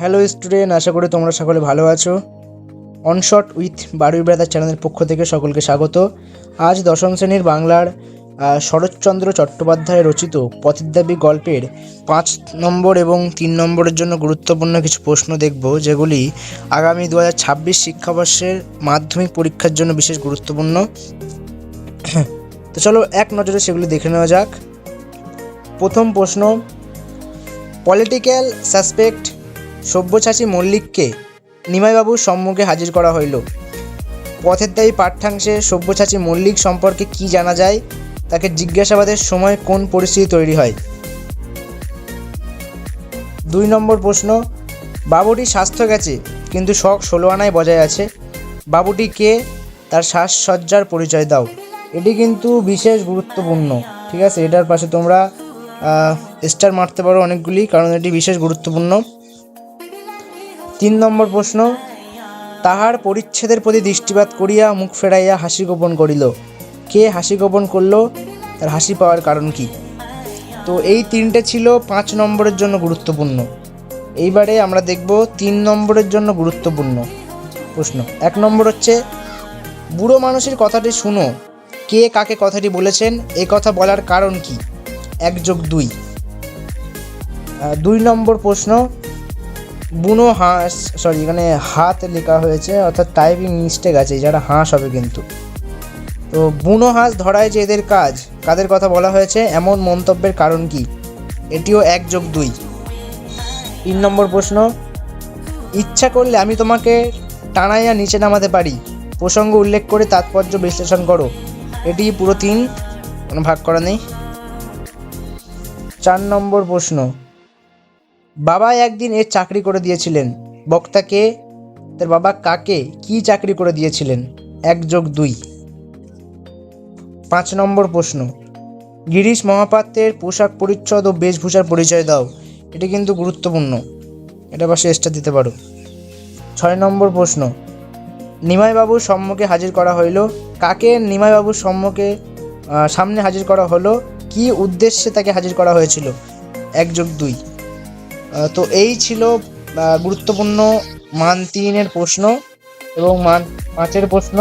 Hello student আশা করি তোমরা সকলে ভালো আছো। অনশট উইথ বারুই ব্রাদার চ্যানেলের পক্ষ থেকে সকলকে স্বাগত। আজ দশম শ্রেণির বাংলার শরৎচন্দ্র চট্টোপাধ্যায় রচিত পথিদ্যাবী গল্পের পাঁচ নম্বর এবং তিন নম্বরের জন্য গুরুত্বপূর্ণ কিছু প্রশ্ন দেখব, যেগুলি আগামী দু হাজার ছাব্বিশ শিক্ষাবর্ষের মাধ্যমিক পরীক্ষার জন্য বিশেষ গুরুত্বপূর্ণ। তো চলো এক নজরে সেগুলি দেখে নেওয়া যাক। প্রথম প্রশ্ন পলিটিক্যাল সাসপেক্ট সব্যসাচী মল্লিককে নিমাইবাবুর সম্মুখে হাজির করা হইল। পথের দায়ী পাঠ্যাংশে সব্যসাচী মল্লিক সম্পর্কে কি জানা যায়, তাকে জিজ্ঞাসাবাদের সময় কোন পরিস্থিতি তৈরি হয়? দুই নম্বর প্রশ্ন, বাবুটি স্বাস্থ্য গেছে, কিন্তু শখ ষোলো আনায় বজায় আছে। বাবুটি কে? তার শ্বাসসজ্জার পরিচয় দাও। এটি কিন্তু বিশেষ গুরুত্বপূর্ণ, ঠিক আছে? এটার পাশে তোমরা স্টার মারতে পারো অনেকগুলি, কারণ এটি বিশেষ গুরুত্বপূর্ণ। তিন নম্বর প্রশ্ন, তাহার পরিচ্ছেদের প্রতি দৃষ্টিপাত করিয়া মুখ ফেরাইয়া হাসি গোপন করিল। কে হাসি গোপন করল? তার হাসি পাওয়ার কারণ কি? তো এই তিনটে ছিল পাঁচ নম্বরের জন্য গুরুত্বপূর্ণ। এইবারে আমরা দেখব তিন নম্বরের জন্য গুরুত্বপূর্ণ প্রশ্ন। এক নম্বর হচ্ছে, বুড়ো মানুষের কথাটি শুনো। কে কাকে কথাটি বলেছেন? এ কথা বলার কারণ কি? এক যোগ দুই। দুই নম্বর প্রশ্ন বুনো হাঁস সরি এখানে হাত লেখা হয়েছে, অর্থাৎ টাইপিং মিস্টেক আছে যারা হাঁস হবে কিন্তু। তো বুনো হাঁস ধরায় যে এদের কাজ, কাদের কথা বলা হয়েছে, এমন মন্তব্যের কারণ কি? এটিও এক যোগ দুই। তিন নম্বর প্রশ্ন, ইচ্ছা করলে আমি তোমাকে টানাইয়া নিচে নামাতে পারি। প্রসঙ্গ উল্লেখ করে তাৎপর্য বিশ্লেষণ করো। এটি পুরো তিন, কোনো ভাগ করা নেই। চার নম্বর প্রশ্ন বাবা একদিন এর চাকরি করে দিয়েছিলেন। বক্তাকে, তার বাবা কাকে কি চাকরি করে দিয়েছিলেন? এক যোগ দুই। পাঁচ নম্বর প্রশ্ন। গিরিশ মহাপাত্রের পোশাক পরিচ্ছদ ও বেশভূষার পরিচয় দাও। এটি কিন্তু গুরুত্বপূর্ণ। এটা পাশে এক্সট্রা দিতে পারো। ছয় নম্বর প্রশ্ন। নিমাইবাবুর সম্মুখে হাজির করা হইল। কাকে নিমাইবাবুর সম্মুখে সামনে হাজির করা হলো? কি উদ্দেশ্যে তাকে হাজির করা হয়েছিল? এক যোগ দুই। তো এই ছিল গুরুত্বপূর্ণ মান তিনের প্রশ্ন এবং মান পাঁচের প্রশ্ন।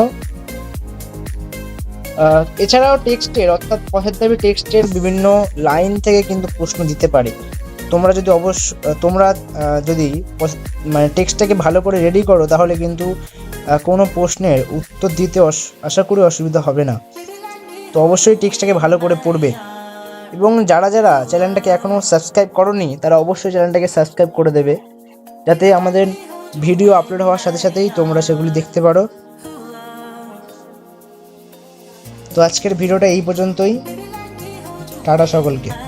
এছাড়াও টেক্সটের, অর্থাৎ দাবি টেক্সটের বিভিন্ন লাইন থেকে কিন্তু প্রশ্ন দিতে পারে। তোমরা যদি অবশ্য তোমরা যদি মানে টেক্সটটাকে ভালো করে রেডি করো, তাহলে কিন্তু কোনো প্রশ্নের উত্তর দিতে আশা করি অসুবিধা হবে না। তো অবশ্যই টেক্সটটাকে ভালো করে পড়বে। এবং যারা যারা চ্যানেলটাকে এখনও সাবস্ক্রাইব করনি, তারা অবশ্যই চ্যানেলটাকে সাবস্ক্রাইব করে দেবে। যাতে আমাদের ভিডিও আপলোড হওয়ার সাথে সাথেই তোমরা সেগুলি দেখতে পারো। তো আজকের ভিডিওটা এই পর্যন্তই। টাটা সকলকে।